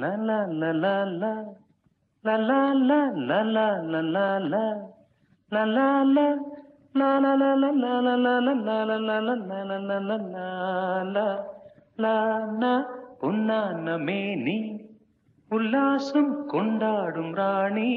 லலா லலா லா லலா லா லலா லலா லா லலா லா பொன்னான மேனி உல்லாசம் கொண்டாடும் ராணி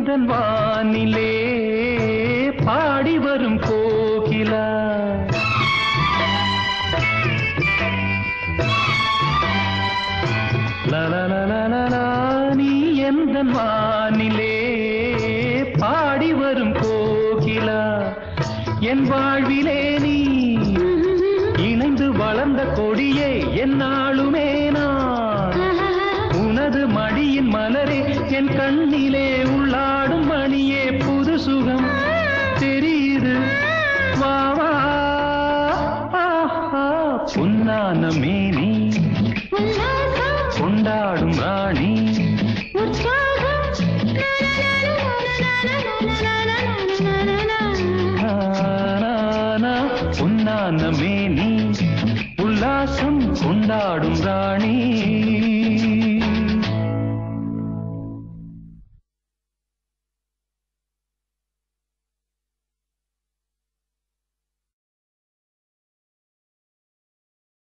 எந்த வானிலே பாடி வரும் கோகிலா. லலலலலலா, நீ எந்த வானிலே பாடி வரும் கோகிலா. என் வாழ்விலே நீ இணைந்து வளர்ந்த கொடியே என்னாலுமே நான் மடியின் மலரே என் கண்ணிலே உள்ளாடும் மணியே புது சுகம். தெரியுது? வா வா. மேனி. கொண்டாடும் ராணி. உன்னான மேனி. உல்லாசம் கொண்டாடும் ராணி.